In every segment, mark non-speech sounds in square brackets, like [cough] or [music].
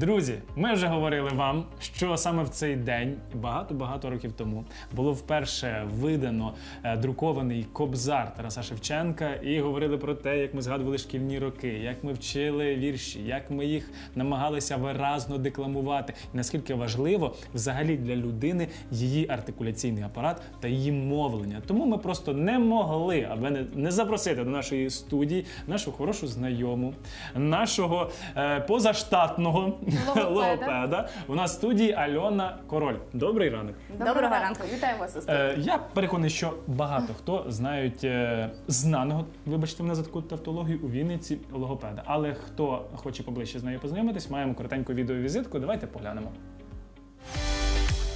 Друзі, ми вже говорили вам, що саме в цей день, багато-багато років тому, було вперше видано е, друкований кобзар Тараса Шевченка, і говорили про те, як ми згадували шкільні роки, як ми вчили вірші, як ми їх намагалися виразно декламувати, і наскільки важливо взагалі для людини її артикуляційний апарат та її мовлення. Тому ми просто не могли, аби не, не запросити до нашої студії нашу хорошу знайому, нашого е, позаштатного [laughs] Логопеда. У нас в студії Альона Король. Добрий ранок. Доброго ранку, вітаємо вас. Е, я переконаний, що багато хто знають е, знаного, вибачте мене за таку тавтологію, у Вінниці логопеда. Але хто хоче поближче з нею познайомитись, маємо коротеньку відеовізитку. Давайте поглянемо.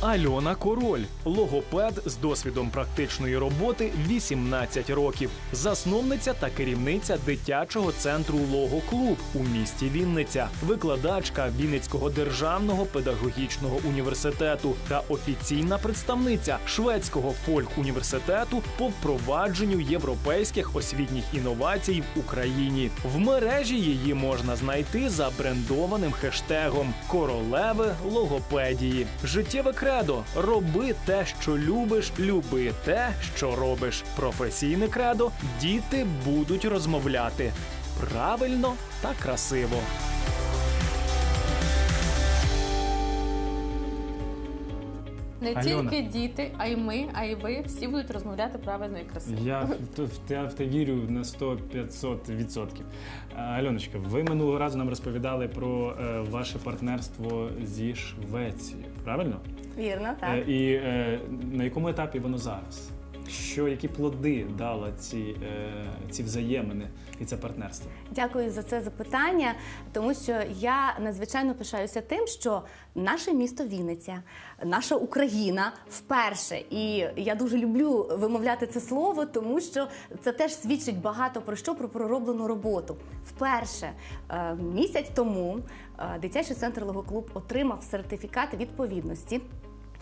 Альона Король, логопед з досвідом практичної роботи 18 років, засновниця та керівниця дитячого центру Логоклуб у місті Вінниця, викладачка Вінницького державного педагогічного університету та офіційна представниця шведського фольк-університету по впровадженню європейських освітніх інновацій в Україні. В мережі її можна знайти за брендованим хештегом Королеви логопедії. Життєве кредо роби те, що любиш, люби те, що робиш. Професійне кредо діти будуть розмовляти правильно та красиво. Не Альона. тільки діти, а й ми, а й ви всі будуть розмовляти правильно і красиво. Я [laughs] в те- в те, в те вірю на 100-500 відсотків. Е, Альоночка, ви минулого разу нам розповідали про е, ваше партнерство зі Швецією, правильно? Вірно, Е, так. і е, на якому етапі воно зараз? Що які плоди дала ці, е, ці взаємини і це партнерство? Дякую за це запитання, тому що я надзвичайно пишаюся тим, що наше місто Вінниця, наша Україна вперше, і я дуже люблю вимовляти це слово, тому що це теж свідчить багато про що про пророблену роботу. Вперше е, місяць тому дитячий центр Логоклуб отримав сертифікат відповідності.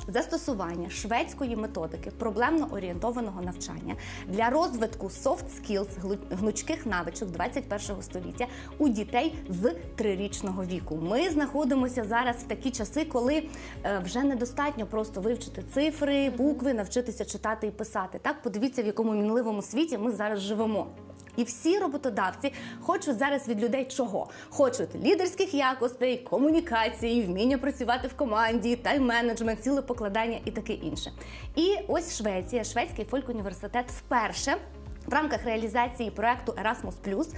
Застосування шведської методики проблемно орієнтованого навчання для розвитку soft skills, гнучких навичок 21 століття у дітей з трирічного віку. Ми знаходимося зараз в такі часи, коли е, вже недостатньо просто вивчити цифри, букви, навчитися читати і писати. Так, подивіться, в якому мінливому світі ми зараз живемо. І всі роботодавці хочуть зараз від людей чого? Хочуть лідерських якостей, комунікації, вміння працювати в команді, тайм-менеджмент, цілепокладання і таке інше. І ось Швеція, шведський фольк-університет вперше. В рамках реалізації проекту Erasmus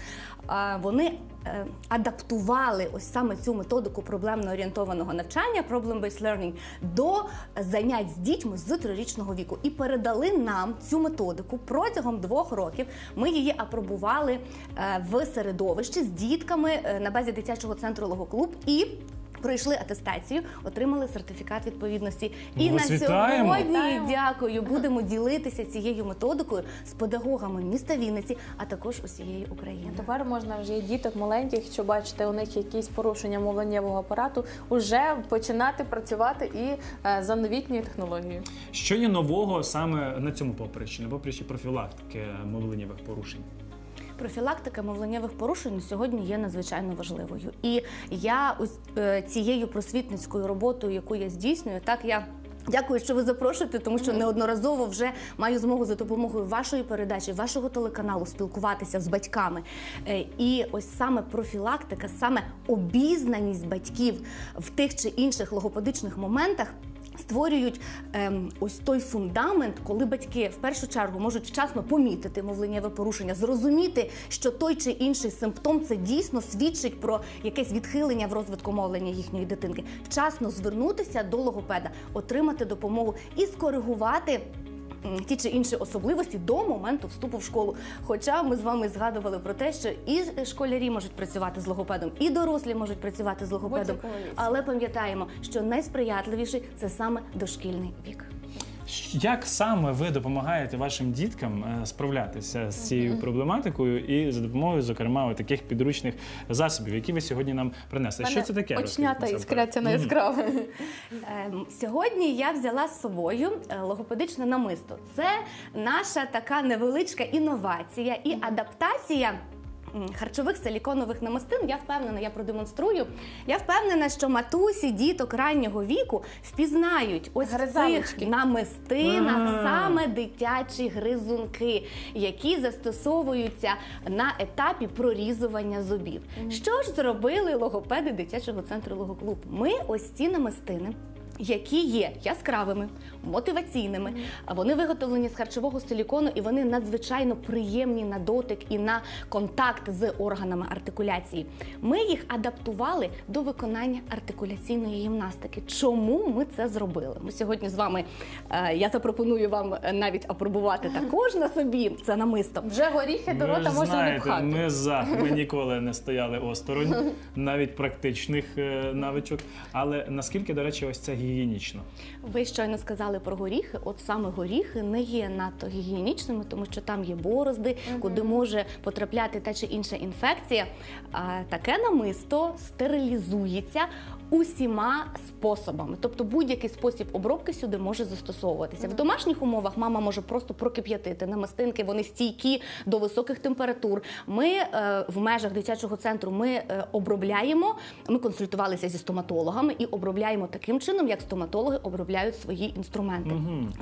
вони е, адаптували ось саме цю методику проблемно орієнтованого навчання, problem-based learning, до занять з дітьми з трирічного віку і передали нам цю методику протягом двох років. Ми її апробували е, в середовищі з дітками е, на базі дитячого центру Логоклуб і. Пройшли атестацію, отримали сертифікат відповідності. І Ми вас на вітаємо. сьогодні Вітаємо. дякую. Будемо ділитися цією методикою з педагогами міста Вінниці, а також усієї України. Тепер можна вже і діток маленьких, що бачите, у них якісь порушення мовленнєвого апарату, уже починати працювати і е, за новітньою технологією. Що є нового саме на цьому поприщі, на поприщі профілактики мовленнєвих порушень? Профілактика мовленнєвих порушень сьогодні є надзвичайно важливою. І я е, цією просвітницькою роботою, яку я здійснюю, так я. Дякую, що ви запрошуєте, тому що неодноразово вже маю змогу за допомогою вашої передачі, вашого телеканалу спілкуватися з батьками. Е, І ось саме профілактика, саме обізнаність батьків в тих чи інших логопедичних моментах створюють ем, ось той фундамент, коли батьки в першу чергу можуть вчасно помітити мовленнєве порушення, зрозуміти, що той чи інший симптом це дійсно свідчить про якесь відхилення в розвитку мовлення їхньої дитинки, вчасно звернутися до логопеда, отримати допомогу і скоригувати. Ті чи інші особливості до моменту вступу в школу. Хоча ми з вами згадували про те, що і школярі можуть працювати з логопедом, і дорослі можуть працювати з логопедом. Але пам'ятаємо, що найсприятливіший це саме дошкільний вік. Як саме ви допомагаєте вашим діткам е, справлятися з цією проблематикою і за допомогою, зокрема, таких підручних засобів, які ви сьогодні нам принесли? Що це таке? Очнята іскряться на. Ем, Сьогодні я взяла з собою е, логопедичне намисто. Це наша така невеличка інновація і адаптація харчових силіконових намистин, я впевнена, я продемонструю. Я впевнена, що матусі діток раннього віку впізнають ось в цих намистинах Ага. саме дитячі гризунки, які застосовуються на етапі прорізування зубів. Що ж зробили логопеди дитячого центру логоклуб? Ми ось ці намистини. Які є яскравими, мотиваційними, вони виготовлені з харчового силікону і вони надзвичайно приємні на дотик і на контакт з органами артикуляції. Ми їх адаптували до виконання артикуляційної гімнастики. Чому ми це зробили? Ми сьогодні з вами е, я запропоную вам навіть апробувати також на собі це намисто. Вже горіхи до рота можна не пхати. ми за ми [laughs] ніколи не стояли осторонь, навіть практичних е, навичок. Але наскільки, до речі, ось це гігієнічно? Ви щойно сказали про горіхи. От саме горіхи не є надто гігієнічними, тому що там є борозди, куди може потрапляти та чи інша інфекція. А таке намисто стерилізується усіма способами. Тобто будь-який спосіб обробки сюди може застосовуватися. В домашніх умовах мама може просто прокип'ятити намистинки, вони стійкі до високих температур. Ми е, в межах дитячого центру ми е, обробляємо. Ми консультувалися зі стоматологами і обробляємо таким чином, як стоматологи обробляють свої інструменти.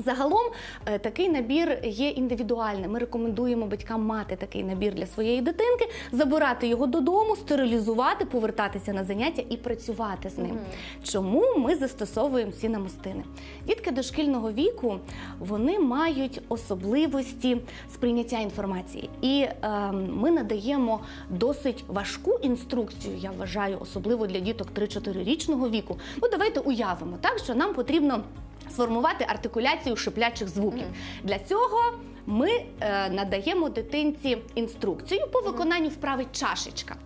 Загалом е, такий набір є індивідуальним. Ми рекомендуємо батькам мати такий набір для своєї дитинки, забирати його додому, стерилізувати, повертатися на заняття і працювати з ним. Чому ми застосовуємо ці намистини? Дітки дошкільного віку вони мають особливості сприйняття інформації, і е, ми надаємо досить важку інструкцію. Я вважаю, особливо для діток 3-4 річного віку. Ну давайте уявимо так, що нам потрібно сформувати артикуляцію шиплячих звуків. Для цього ми е, надаємо дитинці інструкцію по виконанню вправи чашечка.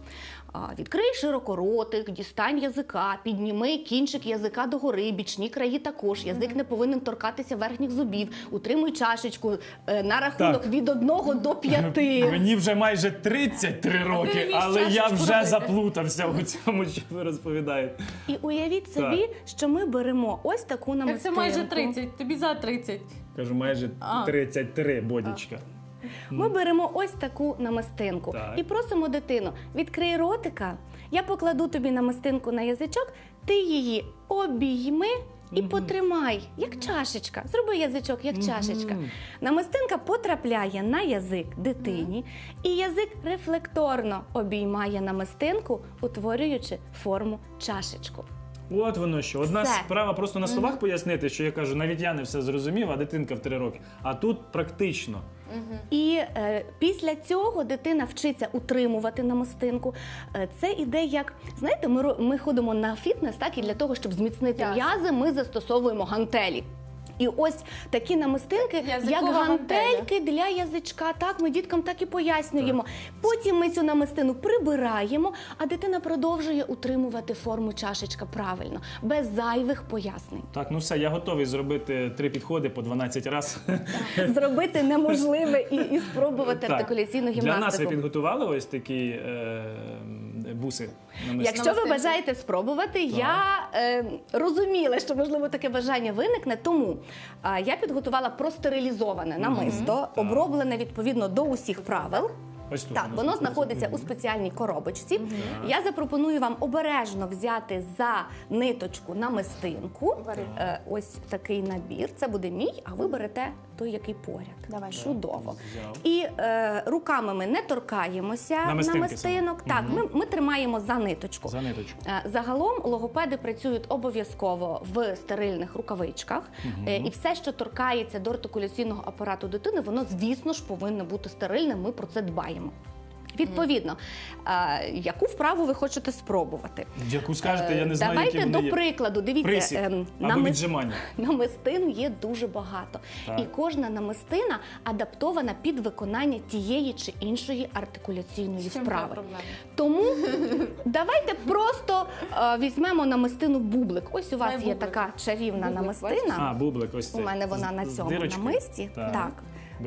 А, Відкрий широко ротик, дістань язика, підніми кінчик язика догори, бічні краї також. Язик не повинен торкатися верхніх зубів. Утримуй чашечку е, на рахунок від 1 до 5. [laughs] Мені вже майже 33 роки, але я чашечку вже робити. заплутався у цьому, що ви розповідаєте. І уявіть собі, що ми беремо ось таку Так намистинку. це майже 30, тобі за 30. Кажу, майже А. 33 бодічка. Ми беремо ось таку намистинку Так. і просимо дитину: відкрий ротика, я покладу тобі намистинку на язичок, ти її обійми. І потримай, як чашечка. Зроби язичок, як чашечка. Намистинка потрапляє на язик дитині, і язик рефлекторно обіймає намистинку, утворюючи форму чашечку. От воно що. Одна Все. справа просто на словах пояснити, що я кажу, навіть я не все зрозумів, а дитинка в 3 роки. А тут практично. І е, після цього дитина вчиться утримувати намистинку. Е, це іде як знаєте, ми ро- ми ходимо на фітнес, так і для того, щоб зміцнити Ясно. м'язи, ми застосовуємо гантелі. І ось такі намистинки, як Язикова гантельки для язичка. Так, ми діткам так і пояснюємо. Потім ми цю намистину прибираємо, а дитина продовжує утримувати форму чашечка правильно, без зайвих пояснень. Так, ну все, я готовий зробити три підходи по 12 разів. Зробити неможливе і, і спробувати артикуляційну Для нас ви гімнастику. підготували ось такі е, буси. Якщо ви бажаєте спробувати, я е, розуміла, що можливо таке бажання виникне. Тому е, я підготувала простерилізоване намисто, оброблене відповідно до усіх правил. Ось тут Так, воно воно знаходиться. знаходиться у спеціальній коробочці. Я запропоную вам обережно взяти за ниточку намистинку. Е, ось такий набір. Це буде мій, а ви берете той, який поряд. Давай. Чудово. Взяв. І е, руками ми не торкаємося Намистинки намистинок. Так, ми, ми тримаємо за ниточку. За ниточку. Е, Загалом логопеди працюють обов'язково в стерильних рукавичках, Е, і все, що торкається до артикуляційного апарату дитини, воно, звісно ж, повинно бути стерильним. Ми про це дбаємо. Відповідно, е, яку вправу ви хочете спробувати? Яку скажете, я не знаю, Давайте які до є. прикладу. Дивіться, або намис- віджимання. [laughs] намистин є дуже багато, Так. і кожна намистина адаптована під виконання тієї чи іншої артикуляційної чим вправи. проблема? Тому [laughs] давайте просто е, візьмемо намистину бублик. Ось у вас Давай є бублик. така чарівна Бублик, намистина. А, бублик, ось У цей. мене вона З- на з цьому дирочкою. намисті. Так. Так.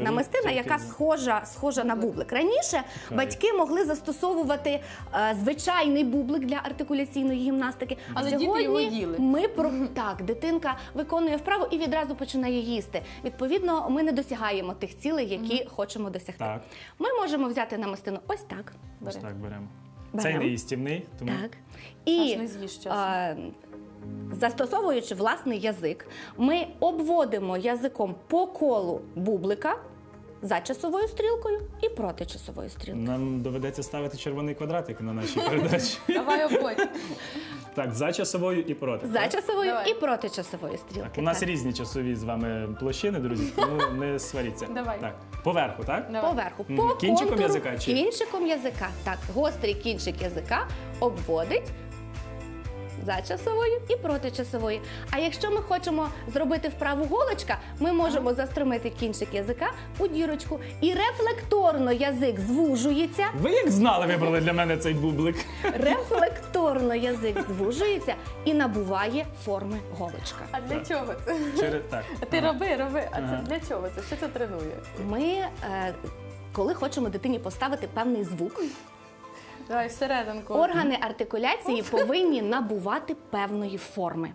Намистина, яка схожа, схожа на бублик. Раніше батьки могли застосовувати е, звичайний бублик для артикуляційної гімнастики. Але діти його їли. ми про так, дитинка виконує вправу і відразу починає їсти. Відповідно, ми не досягаємо тих цілей, які хочемо досягти. Так. Ми можемо взяти намистину ось так. Ось Бери. так беремо. Беремо. Цей не їстівний, тому Так. І Аж не з'їш е, застосовуючи власний язик, ми обводимо язиком по колу бублика за часовою стрілкою і проти часової стрілки. нам доведеться ставити червоний квадратик на нашій передачі. [laughs] Давай обоє. Так, за часовою і проти. За так? часовою Давай. і проти часової стрілки. Так, у нас так. різні часові з вами площини, друзі, тому не сваріться. Давай. Так, поверху, так? Давай. Поверху, по Кінчиком контуру, язика чи- кінчиком язика. Так, гострий кінчик язика обводить за часовою і проти часової. А якщо ми хочемо зробити вправу голочка, ми можемо застромити кінчик язика у дірочку, і рефлекторно язик звужується. Ви як знали, вибрали для мене цей бублик? Рефлекторно язик звужується і набуває форми голочка. А для чого це? Через так. А Ти роби, роби. А це для чого це? Що це тренує? Ми, е, коли хочемо дитині поставити певний звук, Давай всерединку. органи артикуляції повинні набувати певної форми.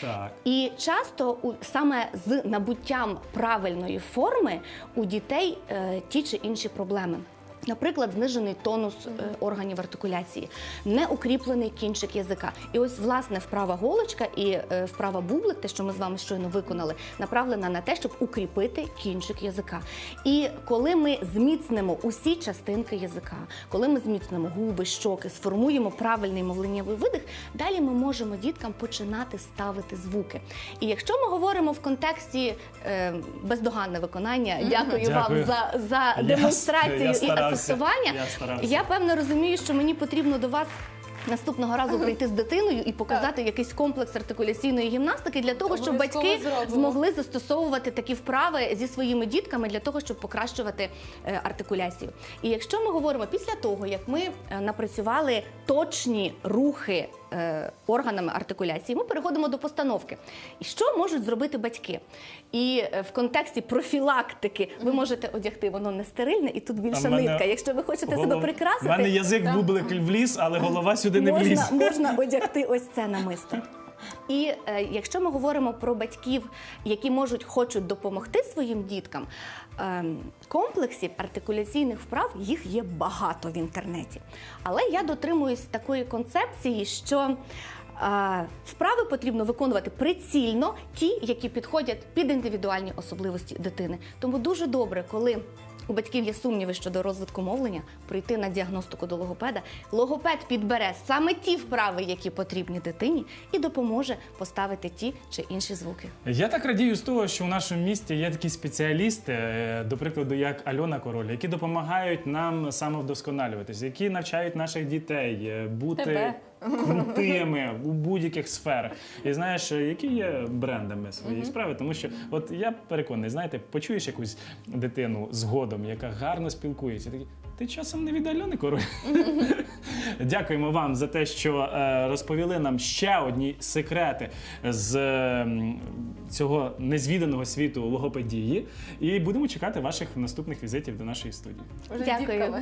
Так. І часто у, саме з набуттям правильної форми у дітей е, ті чи інші проблеми. Наприклад, знижений тонус е, органів артикуляції, неукріплений кінчик язика. І ось власне вправа голочка і е, вправа бублик, те, що ми з вами щойно виконали, направлена на те, щоб укріпити кінчик язика. І коли ми зміцнимо усі частинки язика, коли ми зміцнимо губи, щоки, сформуємо правильний мовленнєвий видих, далі ми можемо діткам починати ставити звуки. І якщо ми говоримо в контексті е, бездоганне виконання, дякую, Дякую. вам за, за демонстрацію с- я і старався. Я старався. Я певно розумію, що мені потрібно до вас. Наступного разу прийти з дитиною і показати якийсь комплекс артикуляційної гімнастики для того, щоб Обов'язково батьки зробимо. змогли застосовувати такі вправи зі своїми дітками для того, щоб покращувати е, артикуляцію. І якщо ми говоримо після того, як ми е, напрацювали точні рухи органами артикуляції, ми переходимо до постановки. І що можуть зробити батьки? І е, в контексті профілактики ви можете одягти воно не стерильне, і тут більша мене нитка. Якщо ви хочете себе прикрасити, У мене язик в бублик вліз, але голова сюди не вліз. можна, можна одягти ось це намисто. І е, якщо ми говоримо про батьків, які можуть хочуть допомогти своїм діткам, е, комплексів артикуляційних вправ їх є багато в інтернеті. Але я дотримуюсь такої концепції, що е, вправи потрібно виконувати прицільно, ті, які підходять під індивідуальні особливості дитини. Тому дуже добре, коли у батьків є сумніви щодо розвитку мовлення, прийти на діагностику до логопеда. Логопед підбере саме ті вправи, які потрібні дитині, і допоможе поставити ті чи інші звуки. Я так радію з того, що у нашому місті є такі спеціалісти, е, до прикладу, як Альона Король, які допомагають нам самовдосконалюватися, які навчають наших дітей е, бути Тебе. Крутими у будь-яких сферах. І знаєш, які є брендами своєї справи, тому що от я переконаний, знаєте, почуєш якусь дитину згодом, яка гарно спілкується, такий. Ти часом не від Альони Король? [laughs] Дякуємо вам за те, що е, розповіли нам ще одні секрети з цього незвіданого світу логопедії. І будемо чекати ваших наступних візитів до нашої студії. Дякую.